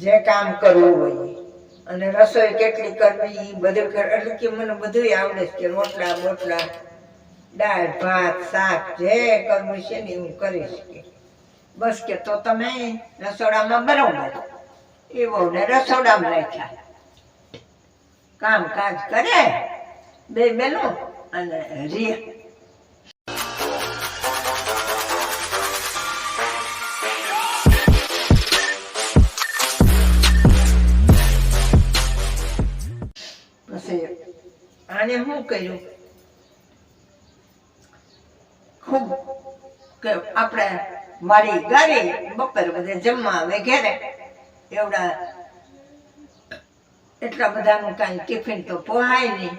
જે કામ કરવું હોય. અને રસોઈ કેટલી કરવી એ બધું એટલે કે મને બધું આવડે છે કે રોટલા, બોટલા, દાળ, ભાત, શાક, જે કરવું છે ને હું કરીશ કે બસ કે તો તમે રસોડામાં બરોબર. એ બહુને રસોડામાં રાખ્યા કામ કાજ કરે, બે બેનો અને રે આને હું કર્યું? ખૂબ આપણે મારી ગાડી બપોર બધે જમવા આવે ઘેરે. એવડા એટલા બધાનું કાંઈ ટિફિન તો પોહાય નહીં.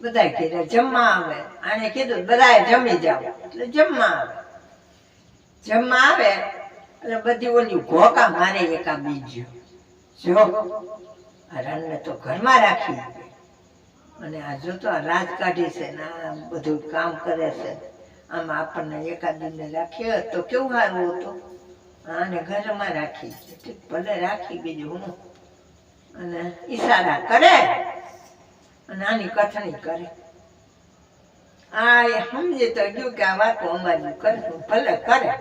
બધા ઘેરે જમવા આવે. આને કીધું, બધાએ જમી જાવ એટલે જમવા આવે. જમવા આવે, એટલે બધી ઓલી ઘોકા મારે એકા બીજું જો, આ રણને તો ઘરમાં રાખી અને આ જો તો રાજ કાઢી છે ને બધું કામ કરે છે. આમ આપણને એકાદને રાખીએ તો કેવું સારું હતું? આને ઘરમાં રાખી. ભલે રાખી બીજું હું. અને ઈશારા કરે. અને આની કથણી કરે. આ એ સમજે તો ગયું કે આ વાતો અમારી કરશું ભલે કરે.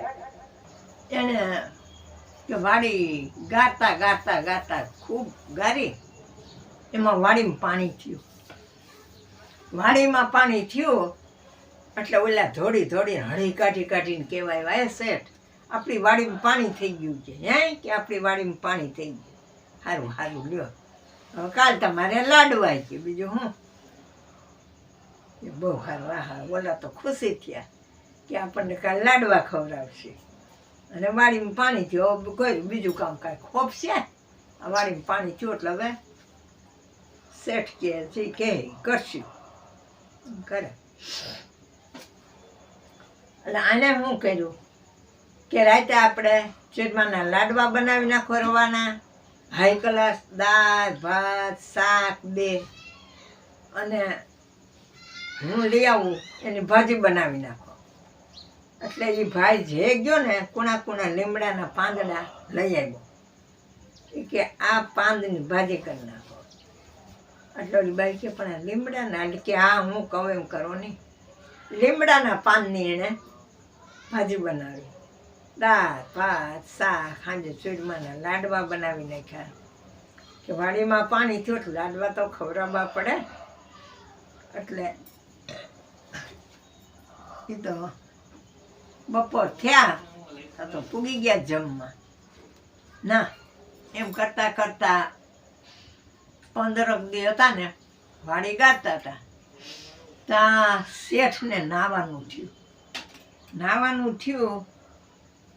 એને કે વાડી ગાતા ગાતા ગાતા ખૂબ ગારી. એમાં વાડીમાં પાણી થયું. વાડીમાં પાણી થયું, એટલે ઓલા ધોડી ધોડી હળી કાઢી કાઢીને કહેવાય, વાય શેઠ, આપણી વાડીમાં પાણી થઈ ગયું છે, હે? કે આપણી વાડીમાં પાણી થઈ ગયું? સારું સારું લ્યો. હવે કાલ તમારે લાડવાય છે, બીજું હું? બહુ સારું આ હા, ઓલા તો ખુશી થયા કે આપણને કાલ લાડવા ખવડાવશે. અને વાડીમાં પાણી થયું કોઈ બીજું કામ કાંઈ ખોપશે? વાડીમાં પાણી થયું એટલે હવે શેઠ કે છે કે, કરશું. કરે. એટલે આને શું કર્યું? કે રાતે આપણે ચૂરમાના લાડવા બનાવી નાખો રવાના. હાઈ ક્લાસ દાળ, ભાત, શાક, બે. અને હું લઈ આવું, એની ભાજી બનાવી નાખો. એટલે એ ભાઈ જે ગયો ને કુણા કુણા લીમડાના પાંદડા લઈ આવ્યો. એ કે આ પાંદની ભાજી કરી નાખો. એટલે બાઈ કે, પણ આ લીમડાના કે હા હું કહું એમ કરો નહીં. લીમડાના પાનની એણે ભાજી બનાવી. દાળ, ભાત, શાક સાંજે ચૂરમાના લાડવા બનાવી નાખ્યા. કે વાડીમાં પાણી થયું એટલે લાડવા તો ખવડાવવા પડે. એટલે એ તો બપોર થયા તો પૂગી ગયા જમવા. ના, એમ કરતાં કરતા પંદરક દી હતા ને વાડી ગાતા હતા. ત્યાં શેઠને નાવાનું થયું. નાવાનું થયું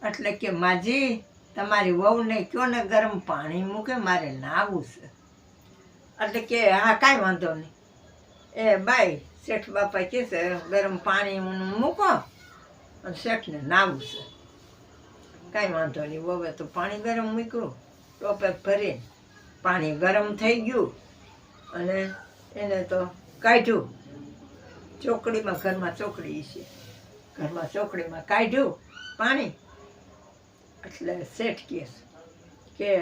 એટલે કે માજી, તમારી વહુને કયો ને ગરમ પાણી મૂકે, મારે નાવું છે. એટલે કે હા, કાંઈ વાંધો નહીં. એ બાઈ, શેઠ બાપા કહે છે, ગરમ પાણી મૂકો અને શેઠને નાવું છે. કાંઈ વાંધો નહીં વહુએ તો પાણી ગરમ મૂક્યું, ટોપે ભરીને પાણી ગરમ થઈ ગયું અને એને તો કાઢ્યું. ચોકડીમાં, ઘરમાં ચોકડી છે. ઘરમાં ચોકડીમાં કાઢ્યું પાણી. એટલે શેઠ કહે કે,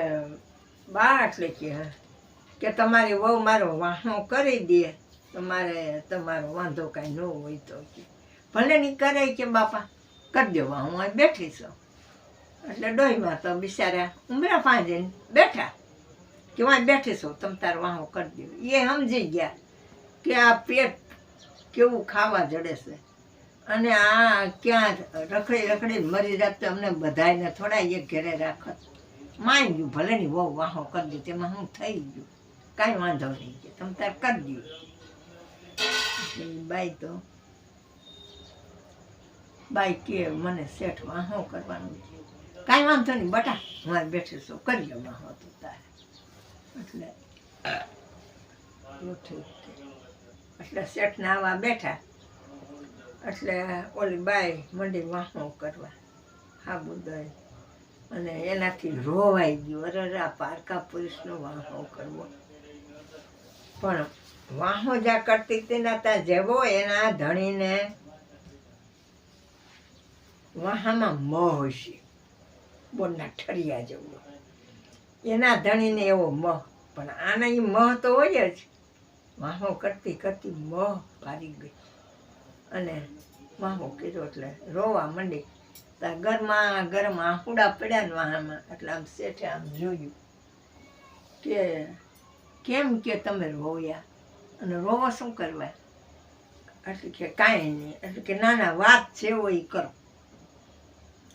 બા, એટલે કે કે તમારી વહુ મારો વાહનો કરી દે. તમારે, તમારો વાંધો કાંઈ ન હોય તો કે. ભલે નહીં કરે કે બાપા, કરી દો વાહ બેઠી છું. એટલે ડોહીમાં તો બિચારા ઉમરા પાંજે બેઠા. કે વાં બેઠી છો, તમે તાર વાહો કરી દો. એ સમજી ગયા કે આ પેટ કેવું ખાવા જડે છે. અને આ ક્યાં રખડી રખડી મરી જાત અમને બધાને થોડા એક ઘરે રાખત. માન ગયું, ભલે ની બહુ વાહો કરી દે, તેમાં હું થઈ ગયું. કાંઈ વાંધો નહીં કે, તમે તાર કરી દો. બાઈ તો, બાઈ કે મને શેઠ વાહો કરવાનું છે. કાંઈ વાંધો નહીં, બટા, હું બેઠી છું, કરી લો વાહો તો તારે. એટલે એટલે શેઠ નાવા બેઠા. એટલે ઓલી બાઈ મંડી વાહો કરવા. હા દઈ અને એનાથી રોવાઈ ગયું. અરે પારકા પુરુષનો વાહો કરવો. પણ વાહો જ્યાં કરતી તેના ત્યાં જેવો એના ધણીને વાહામાં મોહ હશે બોલના ઠરિયા જેવું. એના ધણીને એવો મહ. પણ આને એ મહ તો હોય જ. વાહો કરતી કરતી મહ પારી ગઈ. અને વાહો કીધો એટલે રોવા માંડી. ત્યાં ઘરમાં ઘરમાં આહુડા પડ્યા ને વાહામાં. એટલે આમ શેઠે આમ જોયું કે કેમ કે તમે રોયા? અને રોવો શું કરવા? એટલે કે કાંઈ નહીં. એટલે કે ના ના વાત છે એવો એ કરો.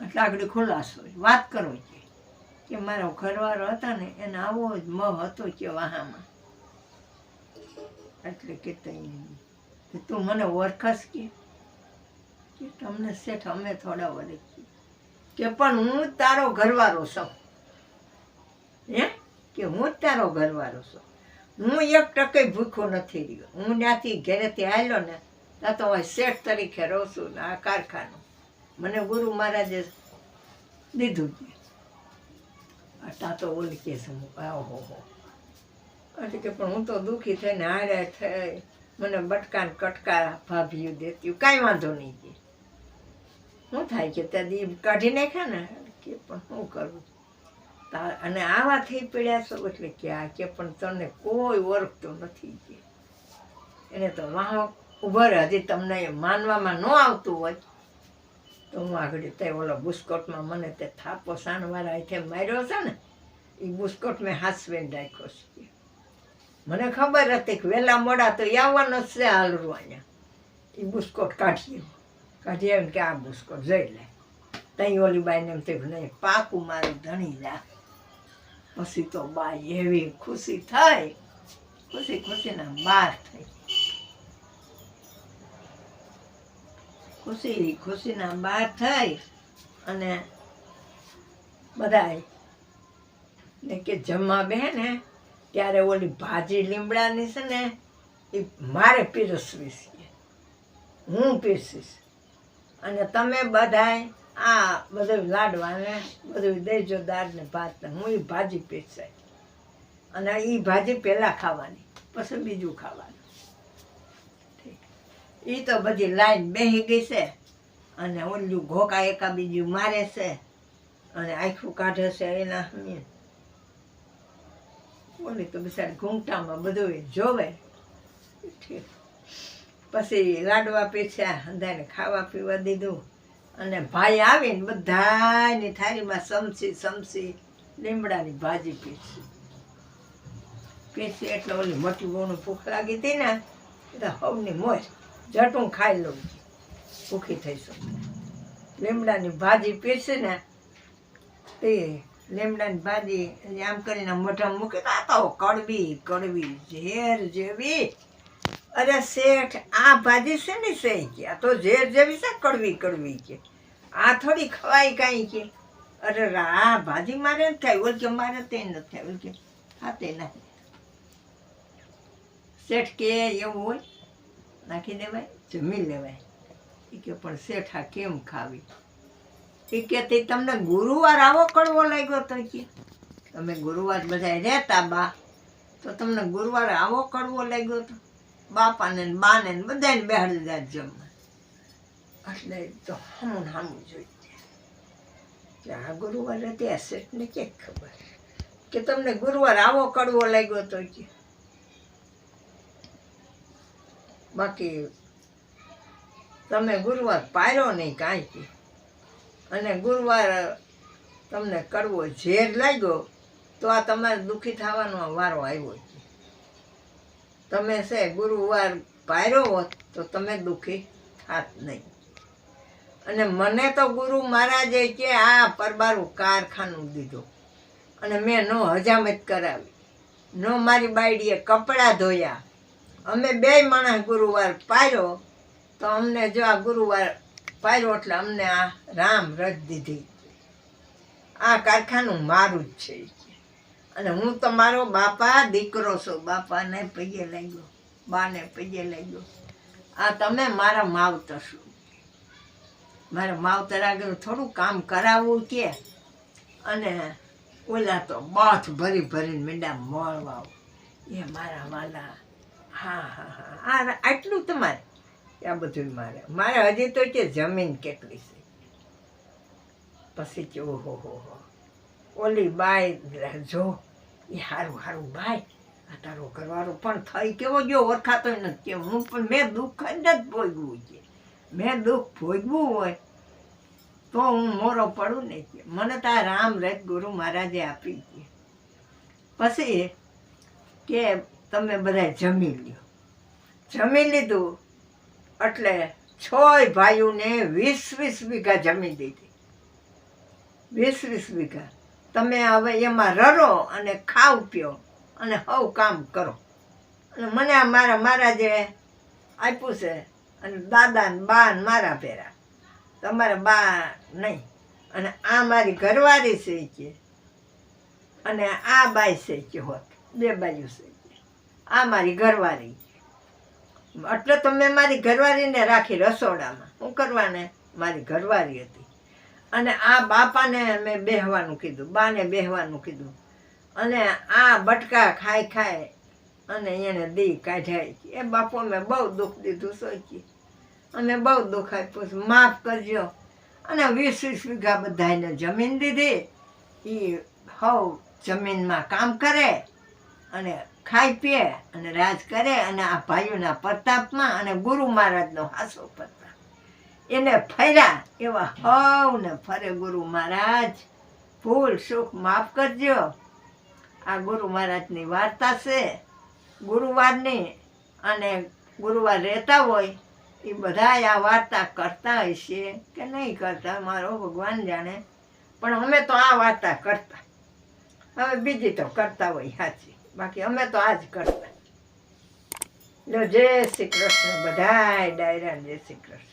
એટલે આગળ ખુલાસો. વાત કરો કે કે મારો ઘરવાળો હતા ને, એને આવો જ મોહ હતો કે વાહામાં. એટલે કે તું મને ઓળખસ કે? તમને શેઠ અમે થોડા ઓળખીએ કે પણ હું તારો ઘરવાળો છું. હે? કે હું તારો ઘરવાળો છું. હું એક ટકે ભૂખો નથી રહ્યો. હું ત્યાંથી ઘરેથી આવ્યો ને, ત્યાં તો હું શેઠ તરીકે રહું છું ને આ કારખાનું. મને ગુરુ મહારાજે દીધું છે અટા તો ઓળખે છે. ઓહો હો એટલે કે પણ હું તો દુઃખી થઈને હારે થઈ. મને બટકા ને કટકા ભાભીઓ દેતી. કાંઈ વાંધો નહીં કે. શું થાય કે ત્યાં દી કાઢી નાખે ને કે પણ શું કરવું તા- અને આવા થઈ પડ્યા છો એટલે કે આ કે પણ તને કોઈ ઓળખતું નથી કે. એને તો વાહ ઉભર હજી તમને માનવામાં ન આવતું હોય. તો હું આગળ તે ઓલો બુસ્કોટમાં મને તે થાપો સાનવાળા અહીંથી માર્યો છે ને. એ બુસ્કોટ મેં હાસવીને રાખ્યો છે. મને ખબર હતી કે વહેલા મોડા તો આવવાનો જ છે હાલરું અહીંયા. એ બુસ્કોટ કાઢીએ. કાઢીએ એમ કે આ બુસ્કોટ જઈ લે. તઈ ઓલી બાઈને એમ થયું નહીં, પાકું મારું ધણી જા. પછી તો બા એવી ખુશી થઈ. ખુશી ખુશીના બાર થઈ. ખુશી ખુશીના બાર થઈ અને બધાય ને કે જમવા બે ને ત્યારે ઓલી ભાજી લીમડાની છે ને, એ મારે પીરસવીશ છે. હું પીરસીશ. અને તમે બધાય આ બધું લાડવાને, બધું દેજો દાળ ને ભાત ને, હું એ ભાજી પીરસાય. અને એ ભાજી પહેલાં ખાવાની, પછી બીજું ખાવાનું. એ તો બધી લાઈન બેસી ગઈ છે. અને ઓલું ઘોકા એકા બીજું મારે છે. અને આખું કાઢે છે એના ઓલી તો બિચારી ઘૂંઘટામાં બધું જોવે. પછી લાડવા પીછ્યા અંધાને ખાવા પીવા દીધું. અને ભાઈ આવીને બધાની થાળીમાં સમસી સમસી લીમડાની ભાજી પીસી પીસી એટલે ઓલી મોટી બહુને ભૂખ લાગી હતી ને, એટલે હવની મોજ જટું ખાઈ લઉં. ભૂખી થઈશું લીમડાની ભાજી પીસી ને તે લીમડાની ભાજી આમ કરીને મોઢા મૂકી તો કડવી કડવી ઝેર જેવી. અરે શેઠ, આ ભાજી છે ને છે? કે આ તો ઝેર જેવી છે, કડવી કડવી કે આ થોડી ખવાય કાંઈ કે અરે આ ભાજી મારે નથી થાય ઓલ કે મારે તે નથી થાય ઓલ કે હા, તે નથી શેઠ કે એવું હોય, નાખી દેવાય, જમી લેવાય. એ કે પણ શેઠ આ કેમ ખાવી? એ કે તે તમને ગુરુવાર આવો કડવો લાગ્યો તો કે, તમે ગુરુવાર બધા રહેતા બા. તો તમને ગુરુવાર આવો કડવો લાગ્યો તો, બાપાને બાને બધાને બેહાડી દીધા જમવા. એટલે તો હમું હામું જોઈએ જોઈ કે આ ગુરુવારે ત્યાં એસેટને કે ખબર? કે તમને ગુરુવાર આવો કડવો લાગ્યો તો કે. બાકી તમે ગુરુવાર પાડ્યો નહીં કાંઈ. કે અને ગુરુવાર તમને કરવો ઝેર લાગ્યો, તો આ તમારે દુઃખી થવાનો વારો આવ્યો છે. તમે છે, ગુરુવાર પાર્યો હોત, તો તમે દુઃખી થાત નહીં. અને મને તો ગુરુ મહારાજે કે, આ પરબારું કારખાનું દીધું. અને મેં નો હજામત કરાવી. નો મારી બાયડીએ કપડાં ધોયા. અમે બે માણસ ગુરુવાર પાર્યો તો અમને જો આ ગુરુવાર પાડ્યો એટલે અમને આ રામ રજ દીધી. આ કારખાનું મારું જ છે અને હું તો મારો બાપા દીકરો છું. બાપાને પૈયે લાગ્યો, બાને પૈયે લાગ્યો. આ તમે મારા માવતર છો. મારા માવતર આગળ થોડું કામ કરાવવું કે અને ઓલા તો બાથ ભરી ભરીને મીંડા મળવા. એ મારા વાલા. હા હા હા. આ આટલું તમારે? આ બધું મારે. મારે હજી તો કે જમીન કેટલી છે? પછી કે, ઓહો, હો હો. ઓલી બાય જો, એ સારું હારું બાય આ તારો કરવાનો પણ થઈ કેવો જો ઓળખાતો નથી હું પણ, મેં દુઃખ જ ભોગવું છે મેં દુઃખ ભોગવું હોય તો હું મોરો પડું ને કે. મને તો આ રામ રથ ગુરુ મહારાજે આપી છે પછી કે, તમે બધા જમી લ્યો. જમી લીધું. એટલે છોય ભાઈઓને વીસ વીસ વીઘા જમી દીધી. વીસ વીસ વીઘા. તમે હવે એમાં રરો અને ખાવ પીઓ અને હવ કામ કરો. અને મને આ મારા જે આપ્યું છે અને દાદા ને બા મારા પહેરા તમારા બા નહીં. અને આ મારી ઘરવાળી છે અને આ બાઈ છે હોત. બે બાજુ છે આ મારી ઘરવાળી. એટલે તો મેં મારી ઘરવાળીને રાખી રસોડામાં. શું કરવાને? મારી ઘરવાળી હતી. અને આ બાપાને મેં બેહવાનું કીધું, બાને બેહવાનું કીધું. અને આ બટકા ખાઈ ખાય અને એને દી કાઢ્યા એ બાપો મેં બહુ દુઃખ દીધું સોચી અને બહુ દુઃખ આપ્યું માફ કરજો. અને વીસ વીસ વીઘા બધાને જમીન દીધી. એ હવ જમીનમાં કામ કરે. અને ખાઈ પીએ અને રાજ કરે અને આ ભાઈઓના પ્રતાપમાં અને ગુરુ મહારાજનો હાસો પ્રતાપ એને ફર્યા એવા હવ ને ફરે ગુરુ મહારાજ. ભૂલ સુખ માફ કરજો. આ ગુરુ મહારાજની વાર્તા છે. ગુરુવારની અને ગુરુવાર રહેતા હોય એ બધા આ વાર્તા કરતા હશે કે નહીં કરતા મારો ભગવાન જાણે. પણ અમે તો આ વાર્તા કરતા. હવે બીજી તો કરતા હોય સાચી. બાકી અમે તો આ જ કરતા જય શ્રી કૃષ્ણ બધાય ડાયરા જય શ્રી કૃષ્ણ.